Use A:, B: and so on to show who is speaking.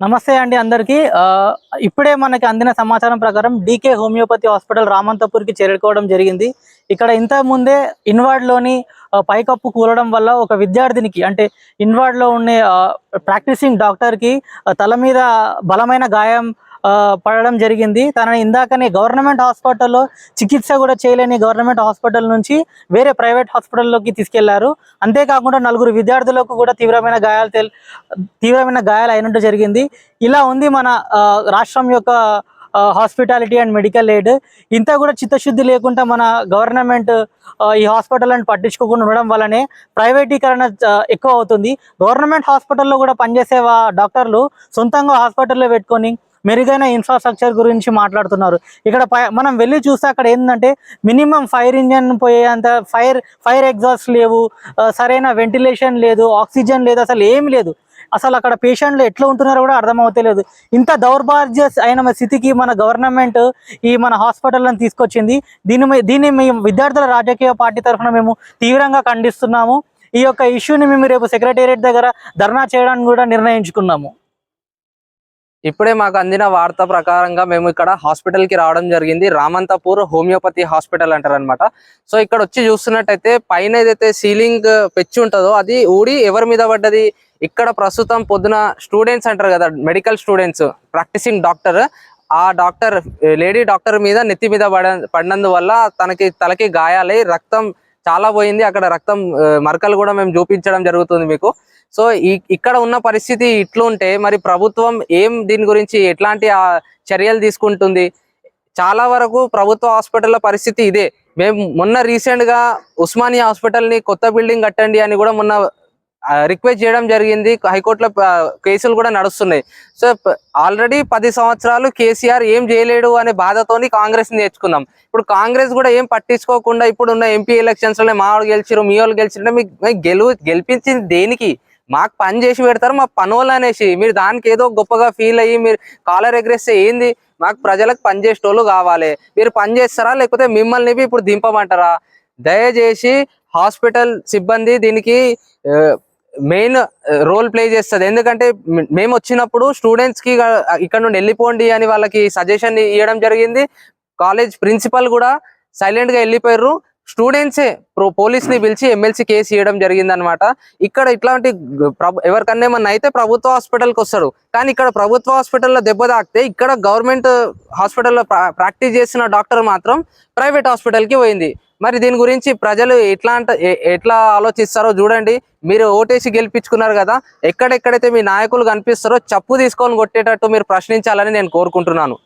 A: నమస్తే అండి అందరికీ. ఇప్పుడే మనకి అందిన సమాచారం ప్రకారం డీకే హోమియోపతి హాస్పిటల్ రామంతపూర్కి చేరుకోవడం జరిగింది. ఇక్కడ ఇంత ముందే ఇన్వార్డ్లోని పైకప్పు కూలడం వల్ల ఒక విద్యార్థినికి అంటే ఇన్వార్డ్లో ఉండే ప్రాక్టీసింగ్ డాక్టర్కి తల మీద బలమైన గాయం పడడం జరిగింది. తనని ఇందాకనే గవర్నమెంట్ హాస్పిటల్లో చికిత్స కూడా చేయలేని గవర్నమెంట్ హాస్పిటల్ నుంచి వేరే ప్రైవేట్ హాస్పిటల్లోకి తీసుకెళ్ళారు. అంతేకాకుండా నలుగురు విద్యార్థులకు కూడా తీవ్రమైన గాయాలు తీవ్రమైన గాయాలు అయినట్టు జరిగింది. ఇలా ఉంది మన రాష్ట్రం యొక్క హాస్పిటాలిటీ అండ్ మెడికల్ ఎయిడ్. ఇంత కూడా చిత్తశుద్ధి లేకుండా మన గవర్నమెంట్ ఈ హాస్పిటల్ని పట్టించుకోకుండా ఉండడం వల్లనే ప్రైవేటీకరణ ఎక్కువ అవుతుంది. గవర్నమెంట్ హాస్పిటల్లో కూడా పనిచేసే డాక్టర్లు సొంతంగా హాస్పిటల్లో పెట్టుకొని మెరుగైన ఇన్ఫ్రాస్ట్రక్చర్ గురించి మాట్లాడుతున్నారు. ఇక్కడ పై- మనం వెళ్ళి చూస్తే అక్కడ ఏంటంటే మినిమం ఫైర్ ఇంజన్ పోయేంత ఫైర్ ఫైర్ ఎగ్జాస్ట్ లేవు సరైన వెంటిలేషన్ లేదు ఆక్సిజన్ లేదు అసలు ఏం లేదు. అసలు అక్కడ పేషెంట్లు ఎట్లా ఉంటున్నారో కూడా అర్థమవుతలేదు. ఇంత దౌర్భాగ్య అయిన స్థితికి మన గవర్నమెంట్ ఈ మన హాస్పిటల్ని తీసుకొచ్చింది. దీని దీన్ని మేము విద్యార్థుల రాజకీయ పార్టీ తరఫున మేము తీవ్రంగా ఖండిస్తున్నాము. ఈ యొక్క ఇష్యూని మేము రేపు సెక్రటేరియట్ దగ్గర ధర్నా చేయడానికి కూడా నిర్ణయించుకున్నాము.
B: ఇప్పుడే మాకు అందిన వార్త ప్రకారంగా మేము ఇక్కడ హాస్పిటల్కి రావడం జరిగింది. రామంతపూర్ హోమియోపతి హాస్పిటల్ అంటారు అనమాట సో ఇక్కడ వచ్చి చూస్తున్నట్టయితే పైన ఏదైతే సీలింగ్ పెచ్చి ఉంటుందో అది ఊడి ఎవరి మీద పడ్డది? ఇక్కడ ప్రస్తుతం పొద్దున స్టూడెంట్స్ అంటారు కదా మెడికల్ స్టూడెంట్స్ ప్రాక్టీసింగ్ డాక్టర్. ఆ డాక్టర్ లేడీ డాక్టర్ మీద నెత్తి మీద పడ పడినందువల్ల తనకి తలకి గాయాలై రక్తం చాలా పోయింది. అక్కడ రక్తం మరకలు కూడా మేము చూపించడం జరుగుతుంది మీకు. సో ఇక్కడ ఉన్న పరిస్థితి ఇట్లుంటే మరి ప్రభుత్వం ఏం దీని గురించి ఎట్లాంటి చర్యలు తీసుకుంటుంది? చాలా వరకు ప్రభుత్వ హాస్పిటల్ల పరిస్థితి ఇదే. మేము మొన్న రీసెంట్గా ఉస్మానియా హాస్పిటల్ని కొత్త బిల్డింగ్ కట్టండి అని కూడా మొన్న రిక్వెస్ట్ చేయడం జరిగింది. హైకోర్టులో కేసులు కూడా నడుస్తున్నాయి. సో ఆల్రెడీ పది సంవత్సరాలు కేసీఆర్ ఏం చేయలేడు అనే బాధతోని కాంగ్రెస్ నేర్చుకుందాం నేర్చుకున్నాం. ఇప్పుడు కాంగ్రెస్ కూడా ఏం పట్టించుకోకుండా ఇప్పుడు ఉన్న ఎంపీ ఎలక్షన్స్లో మా వాళ్ళు గెలిచిరు మీ వాళ్ళు గెలిచిరు మీకు మీకు గెలువు గెలిపించింది దేనికి? మాకు పని చేసి పెడతారు మా పనులు అనేసి. మీరు దానికి ఏదో గొప్పగా ఫీల్ అయ్యి మీరు కాలర్ ఎగ్రెస్తే ఏంది? మాకు ప్రజలకు పనిచేసేటోళ్ళు కావాలి. మీరు పని చేస్తారా? లేకపోతే మిమ్మల్ని ఇప్పుడు దింపమంటారా? దయచేసి హాస్పిటల్ సిబ్బంది దీనికి మెయిన్ రోల్ ప్లే చేస్తుంది. ఎందుకంటే మేము వచ్చినప్పుడు స్టూడెంట్స్కి ఇక్కడ నుండి వెళ్ళిపోండి అని వాళ్ళకి సజెషన్ ఇవ్వడం జరిగింది. కాలేజ్ ప్రిన్సిపల్ కూడా సైలెంట్గా వెళ్ళిపోయారు స్టూడెంట్సే ప్రో పోలీస్ని పిలిచి ఎమ్మెల్సీ కేసు ఇవ్వడం జరిగింది అనమాట ఇక్కడ ఇట్లాంటి ప్రభు- ఎవరికన్నా ఏమన్నా అయితే ప్రభుత్వ హాస్పిటల్కి వస్తారు కానీ ఇక్కడ ప్రభుత్వ హాస్పిటల్లో దెబ్బ తాకితే ఇక్కడ గవర్నమెంట్ హాస్పిటల్లో ప్రాక్టీస్ చేసిన డాక్టర్ మాత్రం ప్రైవేట్ హాస్పిటల్కి పోయింది. మరి దీని గురించి ప్రజలు ఎట్లా ఎట్లా ఆలోచిస్తారో చూడండి. మీరు ఓటేసి గెలిపించుకున్నారు కదా ఎక్కడెక్కడైతే మీ నాయకులు కనిపిస్తారో చప్పు తీసుకొని కొట్టేటట్టు మీరు ప్రశ్నించాలని నేను కోరుకుంటున్నాను.